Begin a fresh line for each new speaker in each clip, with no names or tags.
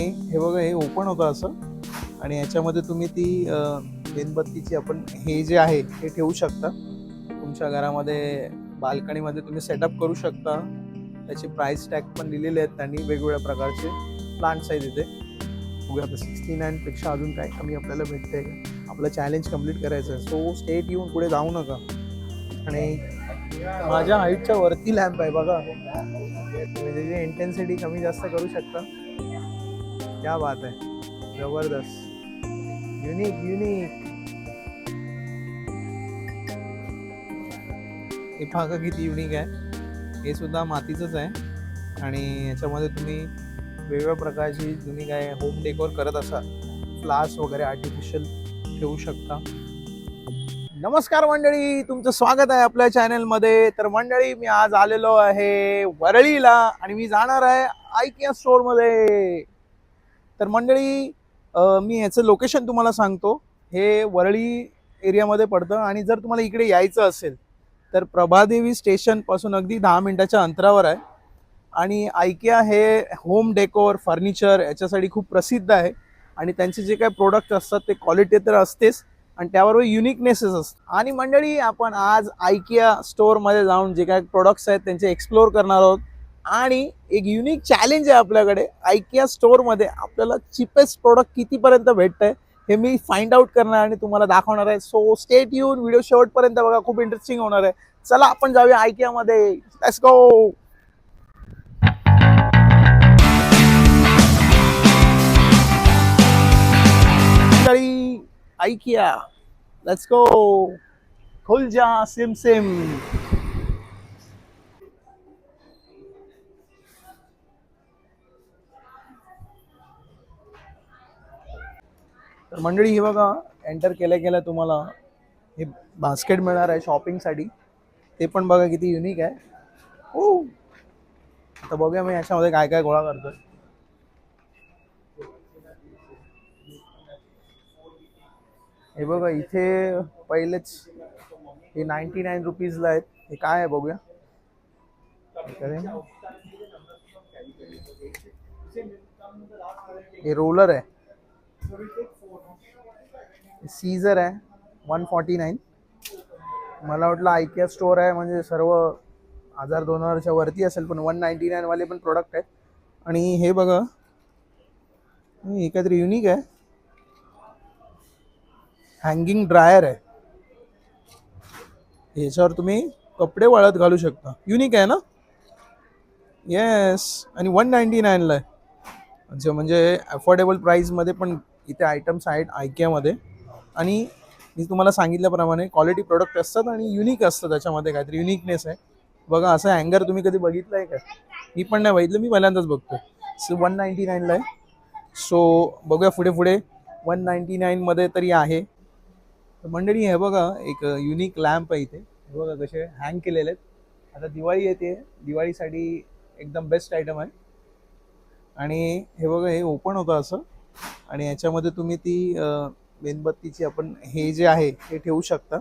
हे बघा हे ओपन होतं असं. आणि याच्यामध्ये तुम्ही ती मेणबत्तीची आपण हे जे आहे हे ठेवू शकता. तुमच्या घरामध्ये बाल्कनीमध्ये तुम्ही सेटअप करू शकता. त्याचे प्राइस टॅग पण दिलेले आहेत त्यांनी वेगवेगळ्या प्रकारचे. प्लांट्स आहेत इथे बघूया आता सिक्स्टी नाईनपेक्षा अजून काय कमी आपल्याला भेटते आपलं चॅलेंज कंप्लीट करायचं आहे. सो स्टेट येऊन पुढे जाऊ नका. आणि माझ्या हाईटच्या वरती लॅम्प आहे बघा. म्हणजे इंटेन्सिटी कमी जास्त करू शकता क्या बात आहे जबरदस्त। युनिक युनिक हे पहा किती युनिक आहे. हे सुद्धा मातीचंच आहे. आणि याच्यामध्ये तुम्ही वेगवेगळ्या प्रकारची तुम्ही काय होम डेकोर करत असाल फ्लास वगैरे आर्टिफिशियल ठेवू शकता. नमस्कार मंडळी तुमचं स्वागत आहे आपल्या चॅनलमध्ये तर मंडळी मी आज आलेलो आहे वरळीला आणि मी जाणार आहे आयकिया स्टोअरमध्ये तर मंडळी मी ह्याचं लोकेशन तुम्हाला सांगतो. हे वरळी एरियामध्ये पडतं आणि जर तुम्हाला इकडे यायचं असेल तर प्रभादेवी स्टेशनपासून अगदी दहा मिनटाच्या अंतरावर आहे. आणि आयकिया हे होम डेकोर फर्निचर याच्यासाठी खूप प्रसिद्ध आहे. आणि त्यांचे जे काही प्रोडक्ट असतात ते क्वालिटी तर असतेच आणि त्याबरोबर युनिकनेसेस असतात. आणि मंडळी आपण आज आयकिया स्टोअरमध्ये जाऊन जे काही प्रोडक्ट्स आहेत त्यांचे एक्सप्लोअर करणार आहोत. आणि एक युनिक चॅलेंज आहे आपल्याकडे. आयकिया स्टोअरमध्ये आपल्याला चिपेस्ट प्रोडक्ट कितीपर्यंत भेटतंय हे मी फाइंड आउट करणार आणि तुम्हाला दाखवणार आहे. सो स्टेट येऊन व्हिडिओ शेवटपर्यंत बघा. खूप इंटरेस्टिंग होणार आहे. चला आपण जाऊया आयकियामध्ये let's go IKEA let's go खुल जा सिम सिम. तर मंडळी हे बघा एंटर केल्या केल्या तुम्हाला हे बास्केट मिळणार आहे शॉपिंगसाठी ते पण बघा किती युनिक आहे. हो. आता बघूया मी याच्यामध्ये काय काय गोळा करतोय. हे बघा इथे पहिलेच हे नाईन्टी नाईन रुपीजला आहेत. हे काय आहे बघूया. हे हे रोलर आहे. सीझर आहे वन फॉर्टी नाईन मला वाटलं आयकिया स्टोअर आहे म्हणजे सर्व हजार दोन हजारच्या वरती असेल पण वन नाईन्टी नाईनवाले पण प्रोडक्ट आहेत. आणि हे बघा हे काहीतरी युनिक आहे. हँगिंग ड्रायर आहे. ह्याच्यावर तुम्ही कपडे वाळत घालू शकता. युनिक आहे ना? येस आणि वन नाईन्टी नाईनला आहे. अच्छा म्हणजे अफोर्डेबल प्राईसमध्ये पण इथे आयटम्स आहेत आयकियामध्ये आणि मी तुम्हाला सांगितल्याप्रमाणे क्वालिटी प्रोडक्ट असतात आणि युनिक असतं त्याच्यामध्ये काहीतरी युनिकनेस आहे. बघा असं हँगर तुम्ही कधी बघितलं आहे का? मी पण नाही बघितलं मी पहिल्यांदाच बघतो सो वन नाईन्टी नाईनला आहे. सो बघूया पुढे पुढे. वन नाईन्टी नाईनमध्ये तरी आहे. तर मंडळी हे बघा एक युनिक लॅम्प आहे इथे. हे बघा कसे हँग केलेले आहेत. आता दिवाळी येते. दिवाळीसाठी एकदम बेस्ट आयटम आहे. आणि हे बघा हे ओपन होतं असं. आणि याच्यामध्ये तुम्ही ती मेणबत्तीची आपण हे जे आहे हे ठेवू शकता.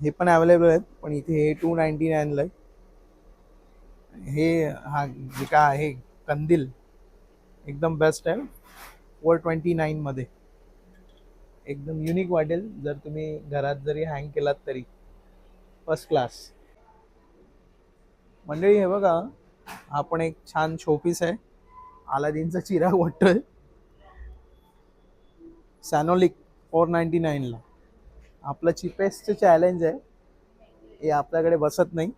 हे पण अवेलेबल आहेत पण इथे हे टू नाईन्टी नाईनला आहे. हे हा जे काय आहे कंदील एकदम बेस्ट आहे. फोर ट्वेंटी नाईनमध्ये एकदम युनिक वाटेल जर तुम्ही घरात जरी हँग केलात तरी. फर्स्ट क्लास मंडळी हे बघा हा पण एक छान शोपीस आहे. आलादीनचा चिराग वाटतोय. सॅनोलिक फोर नाईन्टी नाईनला आपलं चिपेस्ट चॅलेंज आहे. हे आपल्याकडे बसत नाही.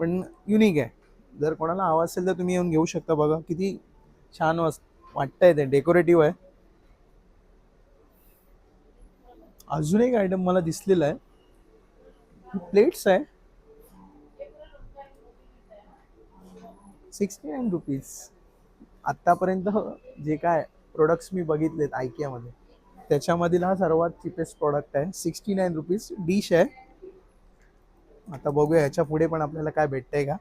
पण युनिक आहे. जर कोणाला हवं असेल तर तुम्ही येऊन घेऊ शकता बघा. किती छान वस वाटतंय ते. डेकोरेटिव्ह आहे. अजून एक आयटम मला दिसलेला आहे. प्लेट्स आहे. सिक्स्टी नाईन रुपीज आत्तापर्यंत जे काय प्रोडक्ट्स मी बघितलेत आयकियामध्ये त्याच्यामधील हा सर्वात चिपेस्ट प्रॉडक्ट आहे. सिक्स्टी नाईन रुपीज डिश आहे. आता बघूया ह्याच्या पुढे पण आपल्याला काय भेटतंय का.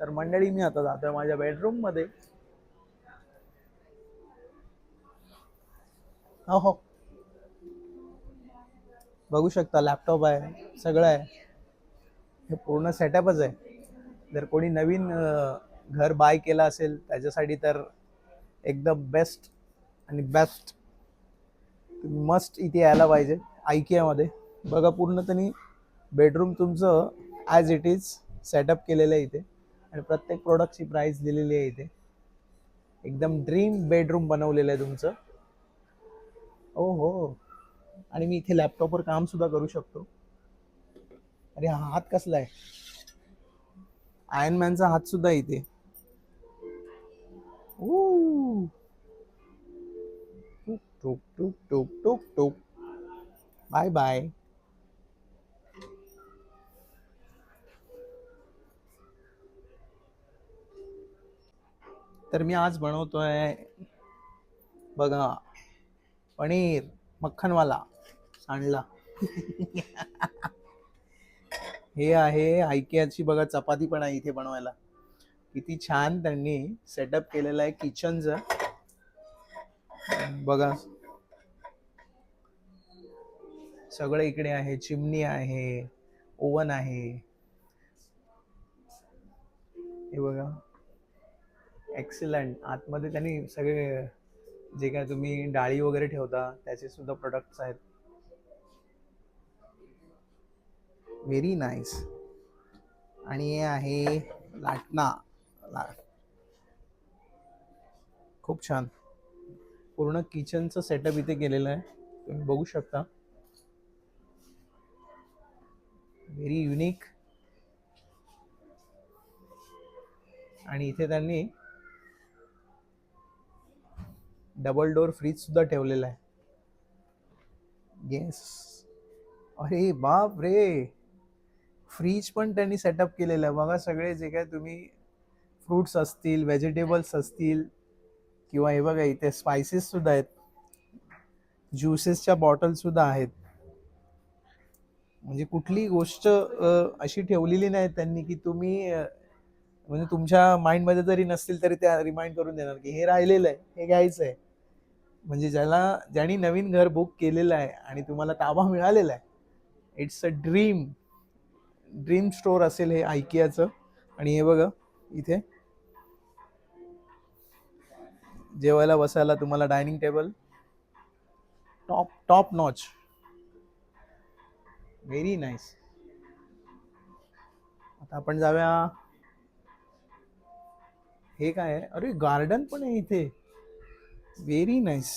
तर मंडळी मी आता जातोय माझ्या बेडरूममध्ये. हो हो. बघू शकता लॅपटॉप आहे सगळं आहे. हे पूर्ण सेटअपच आहे. जर कोणी नवीन घर बाय केलं असेल त्याच्यासाठी तर एकदम बेस्ट आणि बेस्ट तुम्ही मस्ट इथे यायला पाहिजे आयकियामध्ये बघा पूर्ण त्यांनी बेडरूम तुमचं ॲज इट इज सेटअप केलेलं आहे इथे. आणि प्रत्येक प्रोडक्टची प्राईस दिलेली आहे इथे. एकदम ड्रीम बेडरूम बनवलेलं आहे तुमचं. ओ हो आणि मी इथे लॅपटॉपवर कामसुद्धा करू शकतो. अरे हा हात कसला आहे? आयन मॅनचा हातसुद्धा इथे. ओ टुक टुक टुक टुक टूक बाय बाय तर मी आज बनवतोय बघा पनीर मक्खनवाला सांडला. हे आहे आयकियाची बघा चपाती पण आहे इथे बनवायला. किती छान त्यांनी सेटअप केलेलं आहे किचनचं बघा. सगळं इकडे आहे चिमणी आहे ओवन आहे. हे बघा. एक्सिलंट आतमध्ये त्यांनी सगळे जे काय तुम्ही डाळी वगैरे ठेवता त्याचे सुद्धा प्रोडक्ट्स आहेत. व्हेरी नाईस आणि हे आहे लाटणा. ला खूप छान. पूर्ण किचनचं सेटअप इथे केलेलं आहे. तुम्ही बघू शकता. व्हेरी युनिक आणि इथे त्यांनी डबल डोअर फ्रीज सुद्धा ठेवलेला आहे. येस अरे बाप रे! फ्रीज पण त्यांनी सेटअप केलेलं आहे. बघा सगळे जे काय तुम्ही फ्रुट्स असतील व्हेजिटेबल्स असतील किंवा हे बघा इथे स्पायसेस सुद्धा आहेत. ज्युसेसच्या बॉटल सुद्धा आहेत. म्हणजे कुठली गोष्ट अशी ठेवलेली नाही त्यांनी की तुम्ही म्हणजे तुमच्या माइंडमध्ये जरी नसतील तरी त्या रिमाइंड करून देणार की हे राहिलेलं आहे हे घ्यायचं आहे. म्हणजे ज्याला ज्यांनी नवीन घर बुक केलेलं आहे आणि तुम्हाला ताबा मिळालेला आहे it's a dream dream store असेल हे आयकियाचं आणि हे बघा इथे जेवायला बसायला तुम्हाला dining table? Top top notch. Very nice आता आपण जाऊया. हे काय आहे? अरे गार्डन पण आहे इथे. व्हेरी नाईस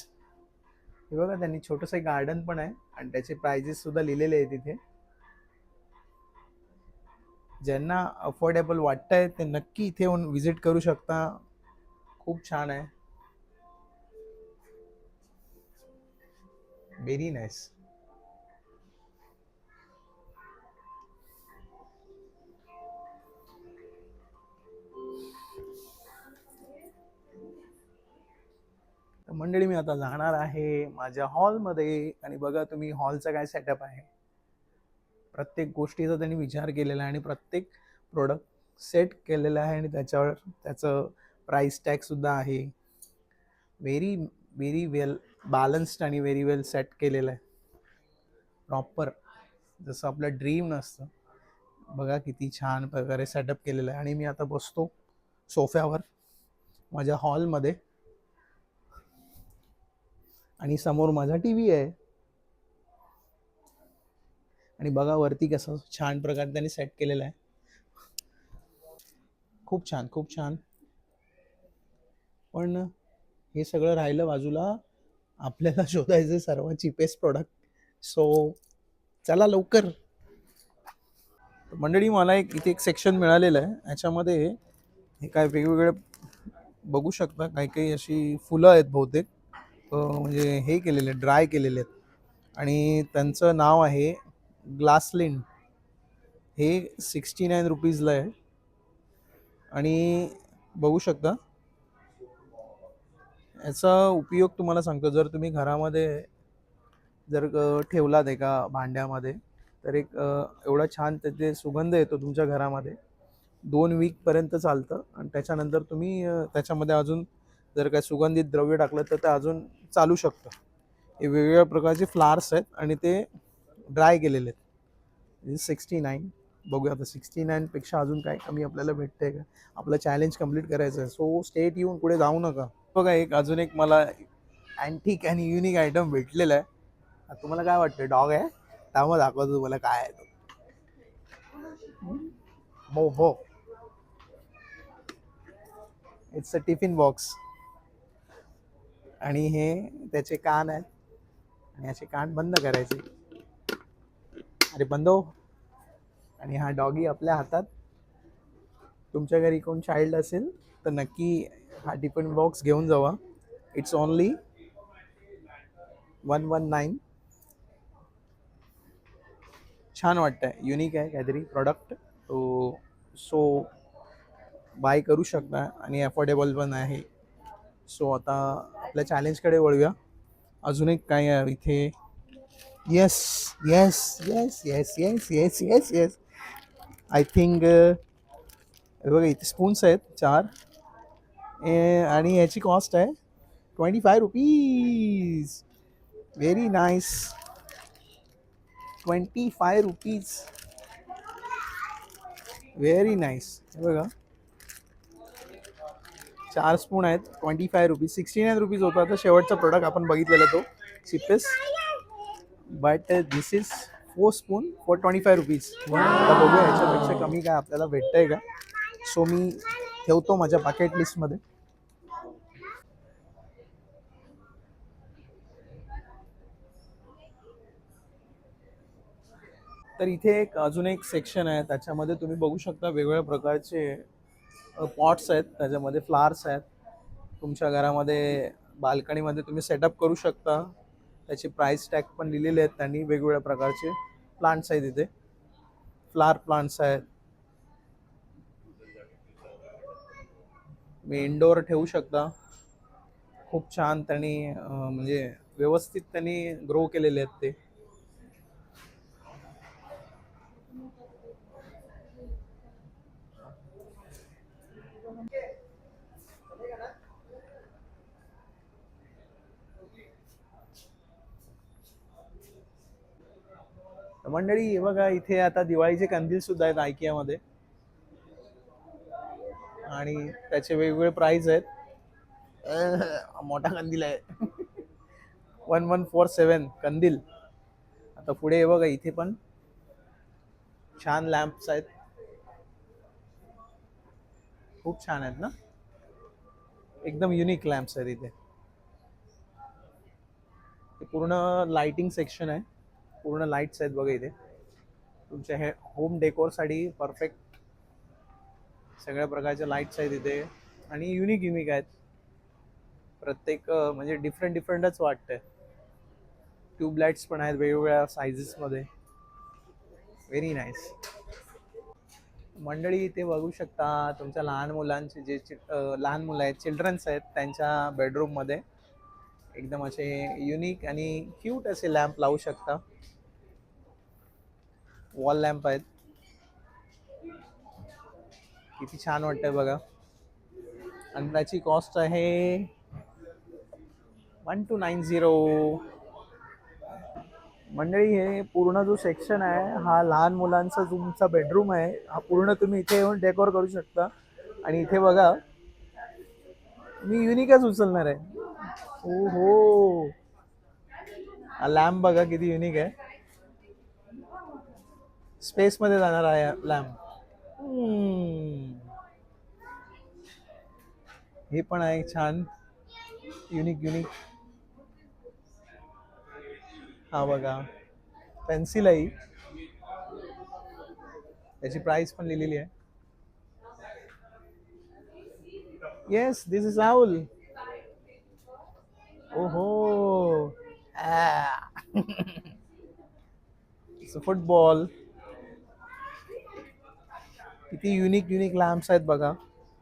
हे बघा त्यांनी छोटंसं एक गार्डन पण आहे. आणि त्याचे प्राइजेस सुद्धा लिहिलेले आहेत इथे. ज्यांना अफोर्डेबल वाटतंय ते नक्की इथे येऊन व्हिजिट करू शकता. खूप छान आहे. व्हेरी नाईस मंडळी मी आता जाणार आहे माझ्या हॉलमध्ये आणि बघा तुम्ही हॉलचा काय सेटअप आहे. प्रत्येक गोष्टीचा त्यांनी विचार केलेला आहे आणि प्रत्येक प्रोडक्ट सेट केलेलं आहे आणि त्याच्यावर त्याचं प्राईस टॅगसुद्धा आहे. व्हेरी व्हेरी वेल बॅलन्स्ड आणि व्हेरी वेल सेट केलेलं आहे. प्रॉपर जसं आपलं ड्रीम नसतं. बघा किती छान प्रकारे सेटअप केलेलं आहे. आणि मी आता बसतो सोफ्यावर माझ्या हॉलमध्ये आणि समोर माझा टी व्ही आहे. आणि बघा वरती कसं छान प्रकारे त्यांनी सेट केलेलं आहे. खूप छान खूप छान. पण हे सगळं राहिलं बाजूला. आपल्याला शोधायचं सर्वात चिपेस्ट प्रोडक्ट सो चला लवकर. मंडळी मला एक इथे एक सेक्शन मिळालेलं आहे. याच्यामध्ये हे काय वेगवेगळे बघू शकता. काही काही अशी फुलं आहेत बहुतेक. म्हणजे हे केलेले ड्राय केलेले आहेत. आणि त्यांचं नाव आहे ग्लासलिन. हे सिक्स्टी नाईन रुपीजला आहे. आणि बघू शकता याचा उपयोग तुम्हाला सांगतो. जर तुम्ही घरामध्ये जर ठेवलात एका भांड्यामध्ये तर एक एवढा छान त्याचे सुगंध येतो तुमच्या घरामध्ये. दोन वीकपर्यंत चालतं आणि त्याच्यानंतर तुम्ही त्याच्यामध्ये अजून जर काय सुगंधित द्रव्य टाकलं तर ते अजून चालू शकतं. हे वेगवेगळ्या प्रकारचे फ्लार्स आहेत आणि ते ड्राय केलेले आहेत. सिक्स्टी नाईन बघूया आता सिक्स्टी नाईनपेक्षा अजून काय कमी आपल्याला भेटतंय का? आपलं चॅलेंज कंप्लीट करायचं आहे. सो स्टेट येऊन पुढे जाऊ नका. बघा एक अजून एक मला अँटिक आणि युनिक आयटम भेटलेलं आहे. तुम्हाला काय वाटतं डॉग आहे? त्यामुळे दाखवतो तुम्हाला काय आहे तो. हो हो इट्स अ टिफिन बॉक्स आणि हे त्याचे कान आहेत. आणि याचे कान बंद करायचे. अरे बंद हो. आणि हा डॉगी आपल्या हातात. तुमच्या घरी कोण चाइल्ड असेल तर नक्की हा टिफिन बॉक्स घेऊन जावा. It's only one one nine छान वाटतंय. युनिक आहे काहीतरी प्रॉडक्ट तो सो बाय करू शकता आणि अफोर्डेबल पण आहे. सो आता आपल्या चॅलेंजकडे वळूया. अजून एक काय आहे इथे? Yes yes yes yes yes yes yes yes I think बघा इथे स्पून्स आहेत चार. Eh, आणि याची कॉस्ट आहे twenty five rupees very nice twenty five rupees very nice हे बघा. चार स्पून आहेत twenty five rupees sixty nine rupees होता तर शेवटचा प्रोडक्ट आपण बघितलेला तो cheapest but this is four spoon for twenty five rupees आता बघूया याच्यापेक्षा कमी काय आपल्याला भेटतंय का. सो मी ठेवतो माझ्या पाकेट लिस्टमध्ये तर इथे एक अजून एक सेक्शन आहे त्याच्यामध्ये तुम्ही बघू शकता वेगवेगळ्या प्रकारचे पॉट्स आहेत त्याच्यामध्ये फ्लावर्स आहेत. तुमच्या घरामध्ये बाल्कनीमध्ये तुम्ही सेटअप करू शकता. त्याचे प्राईस टॅग पण लिहिलेले आहेत त्यांनी वेगवेगळ्या प्रकारचे प्लांट्स आहेत इथे. फ्लावर प्लांट्स आहेत. मी इनडोअर ठेवू शकता. खूप छान त्यांनी म्हणजे व्यवस्थित त्यांनी ग्रो केलेले आहेत ते. मंडळी बघा इथे आता दिवाळीचे कंदील सुद्धा आहेत आयकियामध्ये आणि त्याचे वेगवेगळे प्राइस आहेत. मोठा कंदील आहे. वन वन फोर सेवन कंदील आता पुढे हे बघा इथे पण छान लॅम्प्स आहेत. खूप छान आहेत ना? एकदम युनिक लॅम्प्स आहेत इथे. पूर्ण लाइटिंग सेक्शन आहे. पूर्ण लाईट्स आहेत बघा इथे. तुमच्या हे होम डेकोरसाठी परफेक्ट सगळ्या प्रकारच्या लाईट्स आहेत इथे. आणि युनिक युनिक आहेत. प्रत्येक म्हणजे डिफरंट डिफरंटच वाटतंय. ट्यूबलाईट्स पण आहेत वेगवेगळ्या सायझेसमध्ये व्हेरी नाईस मंडळी इथे बघू शकता तुमच्या लहान मुलांचे जे चि- लहान मुलं आहेत चिल्ड्रन्स आहेत त्यांच्या बेडरूममध्ये एकदम असे युनिक आणि क्यूट असे लॅम्प लावू शकता. वॉल लॅम्प आहेत. किती छान वाटतंय बघा. आणि त्याची कॉस्ट आहे वन टू नाईन झिरो मंडळी हे पूर्ण जो सेक्शन आहे हा लहान मुलांचा तुमचा बेडरूम आहे. हा पूर्ण तुम्ही इथे येऊन डेकोर करू शकता. आणि इथे बघा मी युनिकच उचलणार आहे. ओ हो हा लॅम्प बघा किती युनिक आहे. स्पेस मध्ये जाणार आहे लॅम्प. हे पण आहे छान. Unique unique. हा बघा. पेन्सिल आहे. त्याची प्राइस पण लिहिलेली आहे. येस दिस इज राहुल ओहो. फुटबॉल किती युनिक युनिक लॅम्प्स आहेत बघा.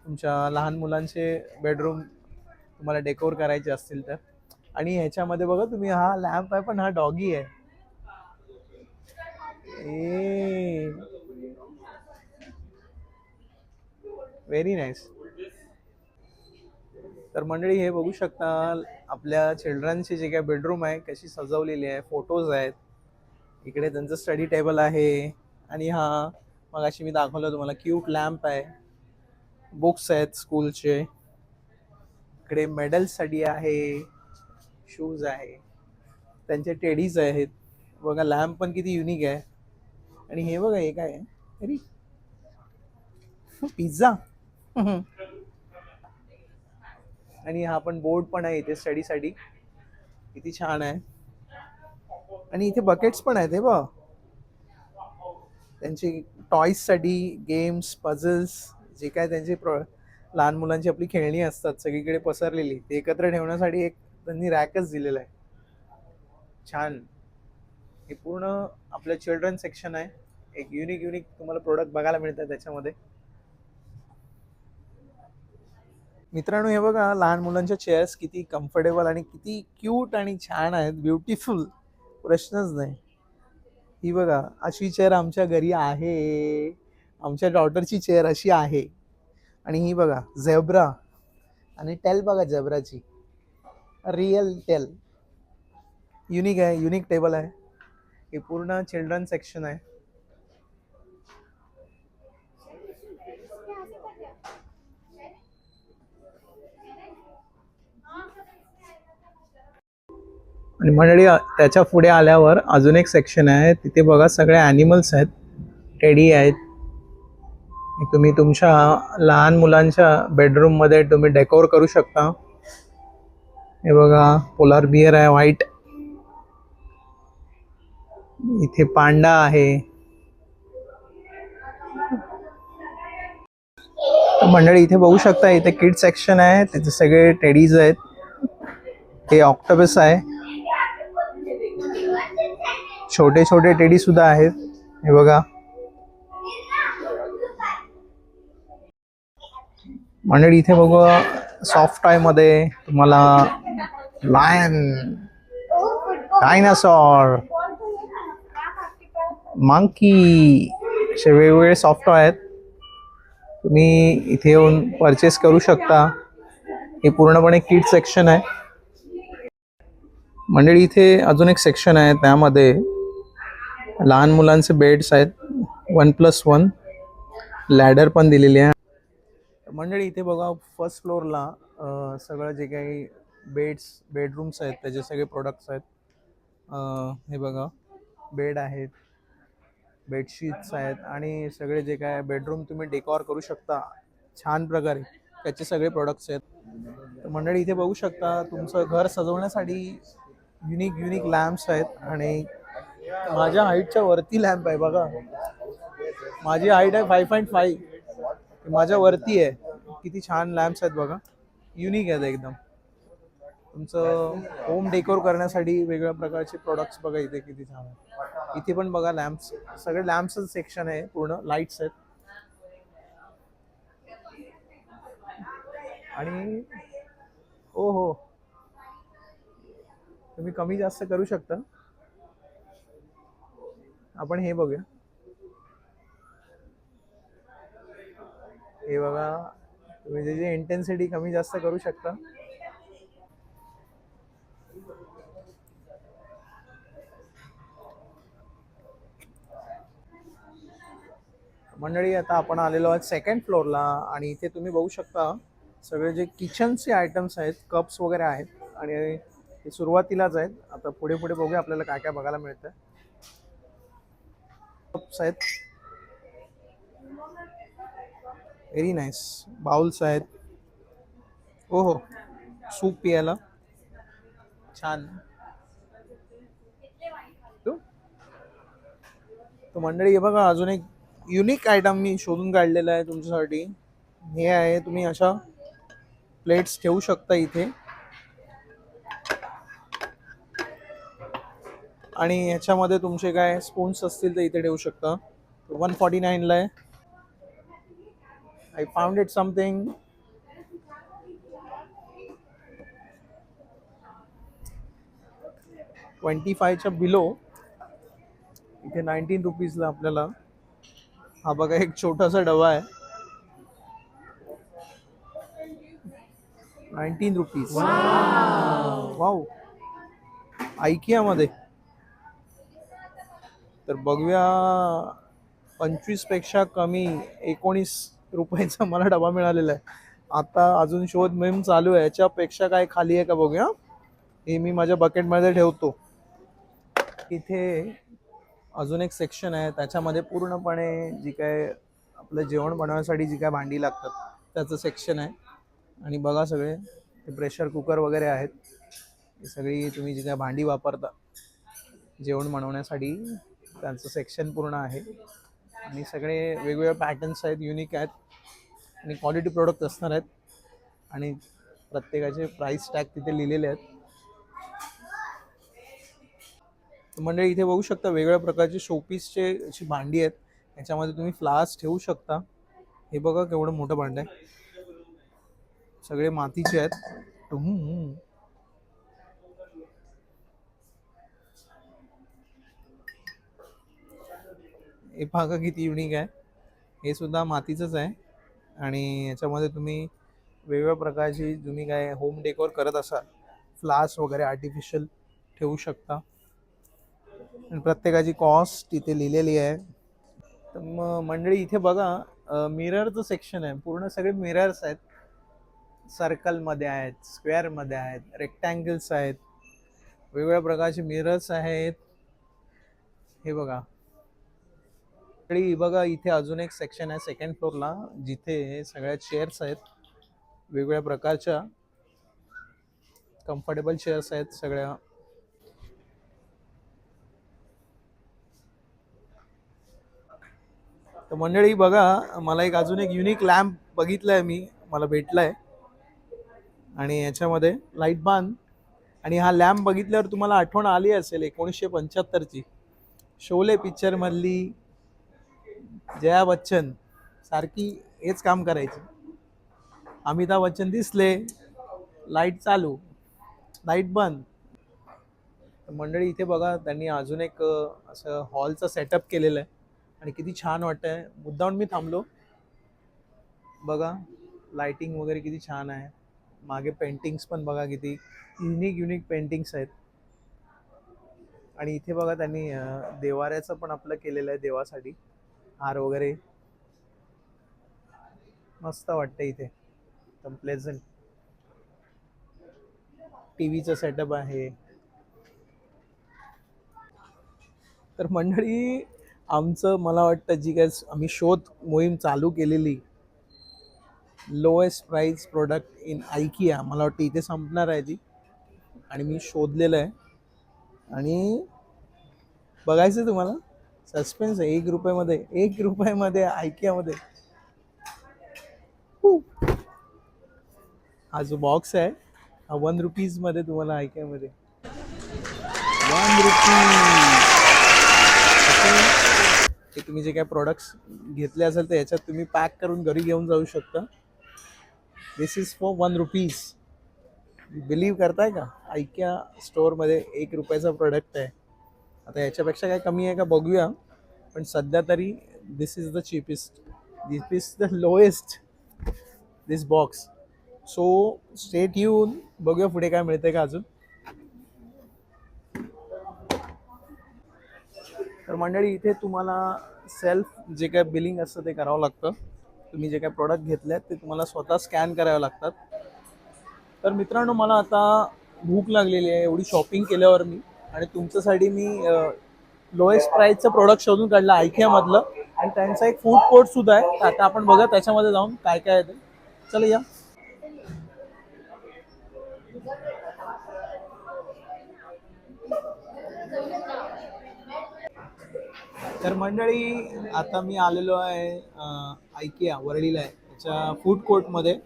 तुमच्या लहान मुलांचे बेडरूम तुम्हाला डेकोर करायचे असतील तर. आणि ह्याच्यामध्ये बघा तुम्ही हा लॅम्प आहे पण हा डॉगी आहे. ए. व्हेरी नाईस तर मंडळी हे बघू शकता आपल्या चिल्ड्रनचे जे काय बेडरूम आहे कशी सजवलेली आहे फोटोज आहेत. इकडे त्यांचं स्टडी टेबल आहे. आणि हा मग अशी मी दाखवलं तुम्हाला क्यूट लॅम्प आहे. बुक्स आहेत स्कूलचे इकडे मेडल्ससाठी आहे. शूज आहे. त्यांचे टेडीज आहेत. बघा लॅम्प पण किती युनिक आहे. आणि हे बघा हे काय आहे? अरे. पिझ्झा आणि हा पण बोर्ड पण आहे इथे स्टडीसाठी किती छान आहे. आणि इथे बकेट्स पण आहेत हे बघ. त्यांची टॉईजसाठी गेम्स पझल्स जे काय त्यांचे प्र लहान मुलांची आपली खेळणी असतात सगळीकडे पसरलेली ते एकत्र ठेवण्यासाठी एक त्यांनी रॅकच दिलेला आहे. छान. हे पूर्ण आपलं चिल्ड्रन सेक्शन आहे. एक युनिक युनिक तुम्हाला प्रोडक्ट बघायला मिळतात त्याच्यामध्ये. मित्रांनो हे बघा लहान मुलांच्या चेअर्स किती कम्फर्टेबल आणि किती क्यूट आणि छान आहेत ब्युटिफुल प्रश्नच नाही. ही बघा अशी चेअर आमच्या घरी आहे. आमच्या डॉटरची चेअर अशी आहे. आणि ही बघा झेब्रा आणि टेल बघा झेब्राची रिअल टेल युनिक आहे युनिक टेबल आहे. हे पूर्ण चिल्ड्रन सेक्शन आहे. आणि मंडळी त्याच्या पुढे आल्यावर अजून एक सेक्शन आहे. तिथे बघा सगळे ॲनिमल्स आहेत. टेडी आहेत. तुम्ही तुमच्या लहान मुलांच्या बेडरूममध्ये तुम्ही डेकोर करू शकता. हे बघा पोलार बियर आहे व्हाईट इथे पांडा आहे. मंडळी इथे बघू शकता इथे किड सेक्शन आहे. तिथे सगळे टेडीज आहेत. हे ऑक्टोबस आहे. छोटे छोटे टेडी सुद्धा आहेत. हे बघा. मंडळी इथे बघू सॉफ्ट टॉयमध्ये तुम्हाला लायन डायनासॉर मंकी असे वेगवेगळे सॉफ्ट टॉय आहेत. तुम्ही इथे येऊन परचेस करू शकता. हे पूर्णपणे किड सेक्शन आहे. मंडळी इथे अजून एक सेक्शन आहे त्यामध्ये लहान मुलांचे बेड्स आहेत. वन प्लस वन लॅडर पण दिलेली आहे. मंडळी इथे बघा फर्स्ट फ्लोअरला सगळं जे काही बेड्स बेडरूम्स आहेत त्याचे सगळे प्रोडक्ट्स आहेत. हे बघा बेड आहेत बेडशीट्स आहेत आणि सगळे जे काय बेडरूम तुम्ही डेकॉर करू शकता छान प्रकारे त्याचे सगळे प्रोडक्ट्स आहेत. तर मंडळी इथे बघू शकता तुमचं घर सजवण्यासाठी युनिक युनिक लॅम्प्स आहेत आणि माझ्या हाईटच्या वरती लॅम्प आहे बघा. माझी हाईट आहे फाय पॉईंट फाईव्ह माझ्या वरती आहे. किती छान लॅम्प्स आहेत बघा. युनिक आहेत एकदम. तुमचं होम डेकोर करण्यासाठी वेगळ्या प्रकारचे प्रोडक्ट्स बघा इथे किती छान आहेत. इथे पण बघा लॅम्प्स. सगळे लॅम्पचं सेक्शन आहे पूर्ण. लाईट्स आहेत. आणि हो हो. तुम्ही कमी जास्त करू शकता. आपण हे बघूया. हे बघा तुम्ही त्याची इंटेन्सिटी कमी जास्त करू शकता. मंडळी आता आपण आलेलो आहोत सेकंड फ्लोअरला आणि इथे तुम्ही बघू शकता सगळे जे किचनचे आयटम्स आहेत कप्स वगैरे आहेत आणि हे सुरुवातीलाच आहेत. आता पुढे पुढे बघूया आपल्याला काय काय बघायला मिळतं कप्स आहेत. व्हेरी नाईस बाउल्स आहेत. हो हो सूप प्यायला. छान. तो? मंडळी हे बघा अजून एक युनिक आयटम मी शोधून काढलेला आहे तुमच्यासाठी. हे आहे तुम्ही अशा प्लेट्स ठेवू शकता इथे. आणि ह्याच्यामध्ये तुमचे काय स्पून्स असतील तर इथे ठेवू शकता. वन फॉर्टी नाईनला आहे. I found it something twenty फायच्या below इथे नाईन्टीन रुपीजला आपल्याला. हा बघा एक छोटासा डबा आहे. नाईन्टीन रुपीज वावमध्ये. तर बघूया पंचवीसपेक्षा कमी एकोणीस रुपयाचा मला डबा मिळालेला आहे. आता अजून शोध मेम चालू आहे. याच्यापेक्षा काय खाली आहे का बघूया. हे मी माझ्या बकेटमध्ये ठेवतो. इथे अजून एक सेक्शन आहे. त्याच्यामध्ये पूर्णपणे जी काय आपलं जेवण बनवण्यासाठी जी काय भांडी लागतात त्याचं सेक्शन आहे. आणि बघा सगळे ते प्रेशर कुकर वगैरे आहेत. सगळी तुम्ही जी काय भांडी वापरता जेवण बनवण्यासाठी त्यांचं सेक्शन पूर्ण आहे. आणि सगळे वेगवेगळे पॅटर्न्स आहेत युनिक आहेत. आणि क्वालिटी प्रोडक्ट असणार आहेत. आणि प्रत्येकाचे प्राईस टॅग तिथे लिहिलेले आहेत. म्हणजे मंडळी इथे बघू शकता वेगवेगळ्या प्रकारचे शोपीसचे अशी भांडी आहेत. याच्यामध्ये तुम्ही फ्लास ठेवू शकता. हे बघा केवढं मोठं भांड आहे. सगळे मातीचे आहेत. हे पहा किती युनिक आहे. हे सुद्धा मातीचंच आहे. आणि याच्यामध्ये तुम्ही वेगवेगळ्या प्रकारची तुम्ही काय होम डेकोर करत असाल फ्लास वगैरे आर्टिफिशियल ठेवू शकता. आणि प्रत्येकाची कॉस्ट इथे लिहिलेली आहे. तर मग मंडळी इथे बघा मिररचं सेक्शन आहे. पूर्ण सगळे मिरर्स आहेत. सर्कलमध्ये आहेत स्क्वेअरमध्ये आहेत रेक्टँगल्स आहेत. वेगवेगळ्या प्रकारचे मिरर्स आहेत. हे बघा. मंडळी बघा इथे अजून एक सेक्शन आहे सेकंड फ्लोअरला जिथे सगळ्या चेअर्स आहेत. वेगवेगळ्या प्रकारच्या कम्फर्टेबल चेअर्स आहेत सगळ्या. तर मंडळी बघा मला एक अजून एक युनिक लॅम्प बघितलाय मी मला भेटलाय. आणि याच्यामध्ये लाइट बांध आणि हा लॅम्प बघितल्यावर तुम्हाला आठवण आली असेल एकोणीसशे पंच्याहत्तरची. शोले पिक्चरमधली जया बच्चन सारखी हेच काम करायची. अमिताभ बच्चन दिसले लाइट चालू लाइट बंद. मंडळी इथे बघा त्यांनी अजून एक असं हॉलचं सेटअप केलेलं आहे. आणि किती छान वाटतंय. मुद्दाहून मी थांबलो. बघा लाइटिंग वगैरे किती छान आहे. मागे पेंटिंग्स पण बघा किती युनिक युनिक पेंटिंग्स आहेत. आणि इथे बघा त्यांनी देवाऱ्याचं पण आपलं केलेलं आहे देवासाठी. हार वगैरे. मस्त वाटतं इथे. एकदम प्लेझंट टी व्हीचं सेटअप आहे. तर मंडळी आमचं मला वाटतं जी काय आम्ही शोध मोहीम चालू केलेली lowest price product in IKEA मला वाटतं इथे संपणार आहे ती. आणि मी शोधलेलं आहे. आणि बघायचं आहे तुम्हाला. सस्पेन्स आहे. एक रुपयामध्ये एक रुपयामध्ये ऐक्यामध्ये हा. जो बॉक्स आहे हा वन रुपीजमध्ये तुम्हाला ऐक्यामध्ये वन रुपीज की तुम्ही जे काय प्रोडक्ट्स घेतले असेल तर याच्यात तुम्ही पॅक करून घरी घेऊन जाऊ शकता. This is for one rupees believe करताय का? ऐक्या स्टोअरमध्ये एक रुपयाचा प्रोडक्ट आहे. आता याच्यापेक्षा काय कमी आहे का बघूया. पण सध्या तरी this is the cheapest this is the lowest this box so state येऊन बघूया पुढे काय मिळतंय का अजून. तर मंडळी इथे तुम्हाला सेल्फ जे काय बिलिंग असतं ते करावं लागतं. तुम्ही जे काय प्रोडक्ट घेतले आहेत ते तुम्हाला स्वतः स्कॅन करावे लागतात. तर मित्रांनो मला आता भूक लागलेली आहे. एवढी शॉपिंग केल्यावर मी. आणि तुमच्यासाठी मी लोएस्ट प्राईसचं प्रोडक्ट शोधून काढलं आयकियामधलं आणि त्यांचा एक फूड कोर्ट सुद्धा आहे. आता आपण बघा त्याच्यामध्ये जाऊन काय काय आहे चल चला या. तर मंडळी आता मी आलेलो आहे आयकिया ऐकिया वरळीला आहे. त्याच्या फूड कोर्टमध्ये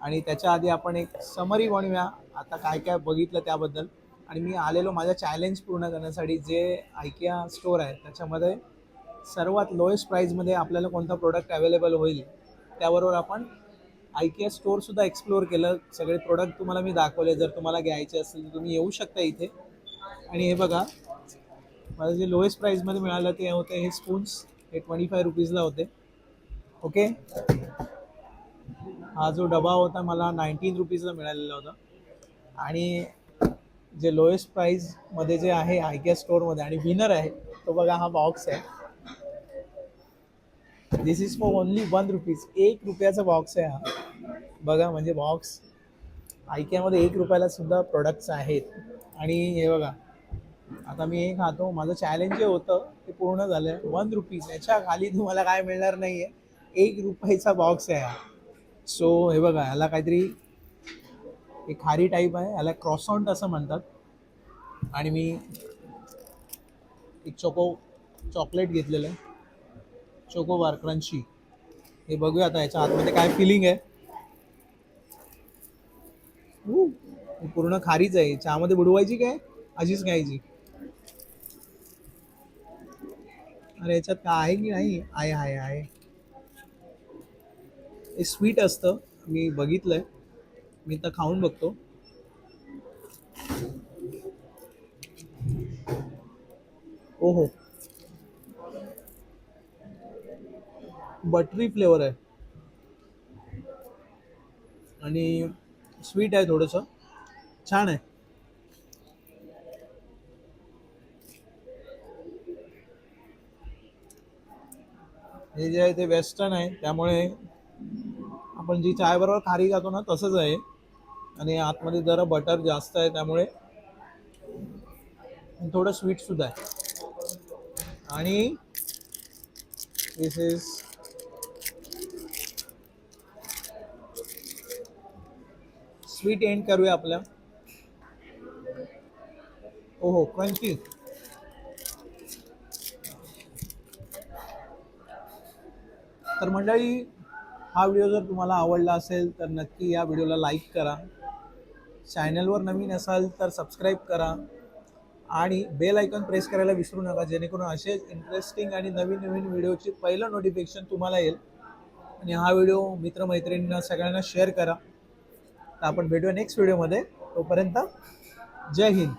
आणि त्याच्या आधी आपण एक समरी बनवूया. आता काय काय बघितलं त्याबद्दल. आणि मी आलेलो माझ्या चॅलेंज पूर्ण करण्यासाठी जे आयकिया स्टोअर आहे त्याच्यामध्ये सर्वात लोएस्ट प्राईजमध्ये आपल्याला कोणता प्रोडक्ट अवेलेबल होईल त्याबरोबर आपण आयकिया स्टोअरसुद्धा एक्सप्लोअर केलं. सगळे प्रोडक्ट तुम्हाला मी दाखवले. जर तुम्हाला घ्यायचे असेल तर तुम्ही येऊ शकता इथे. आणि हे बघा मला जे लोएस्ट प्राईजमध्ये मिळालं ते होते हे स्पून्स हे ट्वेंटी फाय रुपीजला होते. ओके हा जो डबा होता मला नाईन्टीन रुपीजला मिळालेला होता. आणि जे लोएस्ट प्राईजमध्ये जे आहे आयकिया स्टोअरमध्ये आणि विनर आहे तो बघा हा बॉक्स आहे. This is for only one rupees एक रुपयाचा बॉक्स आहे हा. बघा म्हणजे बॉक्स आयक्यामध्ये एक रुपयाला सुद्धा प्रोडक्ट्स आहेत. आणि हे बघा आता मी हे खातो. माझं चॅलेंज जे होतं ते पूर्ण झालं. वन रुपीज याच्या खाली तुम्हाला काय मिळणार नाही आहे एक रुपयाचा बॉक्स आहे हा. सो हे बघा ह्याला काहीतरी एक खारी टाईप आहे ह्याला क्रॉसॉन्ट असं म्हणतात. आणि मी एक चोको चॉकलेट घेतलेलं आहे. चोको बार क्रंची हे बघूया आता याच्या आतमध्ये काय फिलिंग आहे. पूर्ण खारीच आहे. चहामध्ये बुडवायची काय? अशीच घ्यायची अरे याच्यात काय आहे की नाही? आहे आहे आहे. हे स्वीट असतं. मी बघितलंय. मी तर खाऊन बघतो. ओहो. बटरी फ्लेवर आहे. आणि स्वीट आहे थोडंसं. छान आहे. हे जे आहे ते वेस्टर्न आहे त्यामुळे आपण जी चायबरोबर खारी खातो ना तसंच आहे. आणि आतमध्ये जरा बटर जास्त आहे त्यामुळे थोडं स्वीट सुद्धा आहे. आणि दिस इज स्वीट एंड करूया आपल्या. ओहो क्रंची तर मंडळी हा व्हिडिओ जर तुम्हाला आवडला असेल तर नक्की या व्हिडिओला लाईक करा. चॅनलवर नवीन असाल तर सबस्क्राईब करा. आणि बेल आयकॉन प्रेस करायला विसरू नका जेणेकरून असेच इंटरेस्टिंग आणि नवीन नवीन व्हिडिओची पहिलं नोटिफिकेशन तुम्हाला येईल. आणि हा व्हिडिओ मित्रमैत्रिणींना सगळ्यांना शेअर करा. तर आपण भेटूया नेक्स्ट व्हिडिओमध्ये तोपर्यंत जय हिंद.